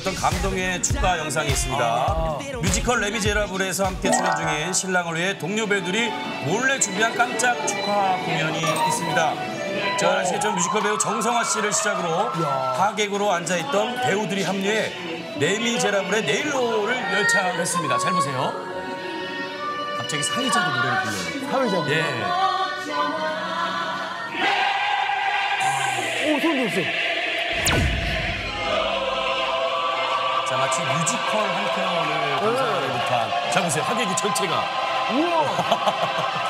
어떤 감동의 축가 영상이 있습니다. 뮤지컬 레미제라블에서 함께 출연 중인 신랑을 위해 동료 배우들이 몰래 준비한 깜짝 축하 공연이 있습니다. 자, 아시겠지만 뮤지컬 배우 정성화 씨를 시작으로 하객으로 앉아있던 배우들이 합류해 레미제라블의 네일로를 열창했습니다. 잘 보세요. 갑자기 사회자도 노래를 불러요. 사회자. 예. 오, 소름 돋았어. 자, 마치 뮤지컬 한 편을 감상하는 듯한. 자, 보세요. 하객이 전체가. 우와.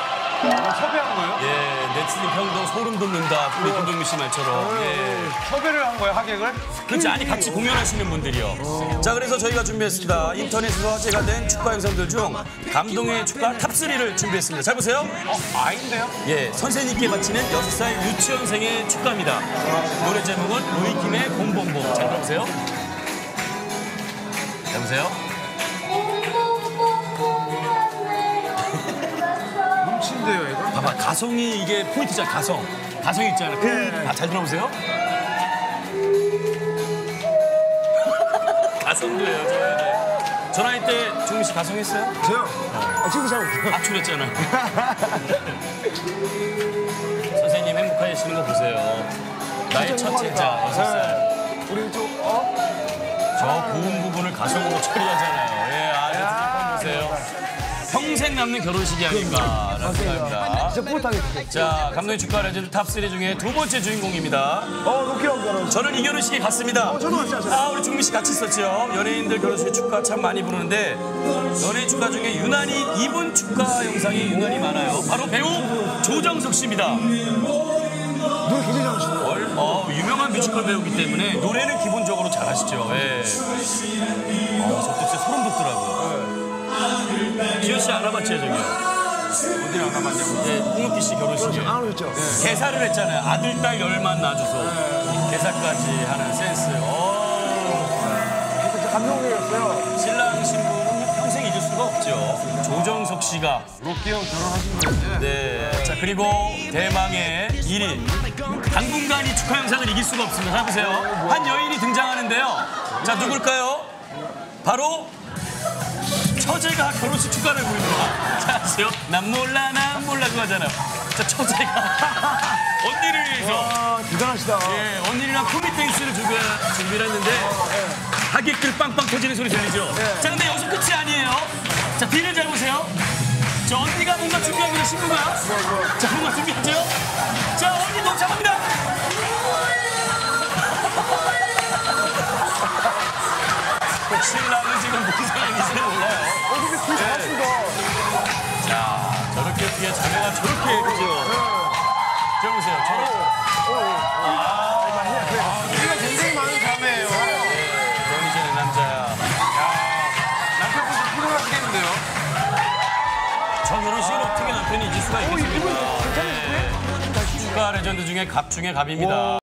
섭외한 거예요? 예, 네티즌 평도 소름 돋는다. 우리 김동민 씨 말처럼. 예. 섭외를 한 거예요, 하객을? 그렇지, 아니, 같이 공연하시는 분들이요. 자, 그래서 저희가 준비했습니다. 인터넷에서 화제가 된 축가 영상들 중 감동의 축가 탑3를 준비했습니다. 잘 보세요. 어, 아닌데요? 예, 선생님께 바치는 여섯 살 유치원생의 축가입니다. 노래 제목은 로이킴의 봄봄봄. 잘 들어보세요. 잘 보세요. 뭉친데요, 이거? 봐봐, 가성이 이게 포인트잖아, 가성. 가성 있잖아. 그, 아, 잘 들어보세요. 가성도예요, 저희는. 전화할 때 종민 씨 가성했어요? 저요? 아, 지금 잘 못해요. 아출했잖아. 선생님 행복하시는 거 보세요. 나의 첫 제자, 여섯 살. 우리 좀, 어? 저 고음 부분을 가성으로 처리하잖아요. 예, 아, 아 보세요. 평생 남는 결혼식이 아닌가라는 생각입니다. 진짜 뿌듯하게. 자, 감독의 축가 레전드 탑3 중에 두 번째 주인공입니다. 어, 로키 형 결혼. 저는 이 결혼식에 갔습니다. 저도 왔어요. 아, 우리 중민 씨 같이 있었죠. 연예인들 결혼식 축가 참 많이 부르는데 연예인 축가 중에 유난히 이분 축가 영상이 유난히 많아요. 바로 배우 조정석 씨입니다. 노래 굉장히 잘하시네요. 얼- 어, 유명한 뮤지컬 배우기 때문에 노래는 기본적으로 잘하시죠. 예. 어, 저때 진짜 소름 돋더라고요. 지효 씨 알아봤죠, 저기요? 어디를 알아봤냐고. 예, 홍은기 씨 결혼식에. 안 오셨죠? 개사를 했잖아요. 아들, 딸 열만 놔줘서. 개사까지 하는 센스. 어, 진짜 감동이었어요. 신랑 신부는 평생 잊을 수가 없죠. 조정석 씨가. 로키 형 결혼하신 거였지? 네. 자, 그리고 대망의 1위. 당분간 이 축하 영상을 이길 수가 없습니다. 자, 보세요. 한 여인이 등장하는데요. 자, 누굴까요? 바로 처제가 결혼식 축가를 부릅니다. 자, 아세요? 난 몰라, 난 몰라 그거 하잖아요. 자, 처제가 언니를 위해서 아, 대단하시다. 예, 언니랑 코믹 댄스를 준비, 준비를 했는데 하객들 빵빵 터지는 소리 들리죠? 자, 근데 여기서 끝이 아니에요. 자, 뒤를 저 언니가 뭔가 준비하기로 신부가. 자, 뭔가 준비했죠? 자, 언니 도착합니다. 신랑은 지금 무슨 상황인지는 몰라요. 어, 근데 되게 잘하신다. 자, 저렇게 뒤에 자매가 저렇게 저 결혼식을 어떻게 남편이 잊을 수가 있겠습니까? 괜찮으시고요? 축가 레전드 중에 갑 중에 갑입니다.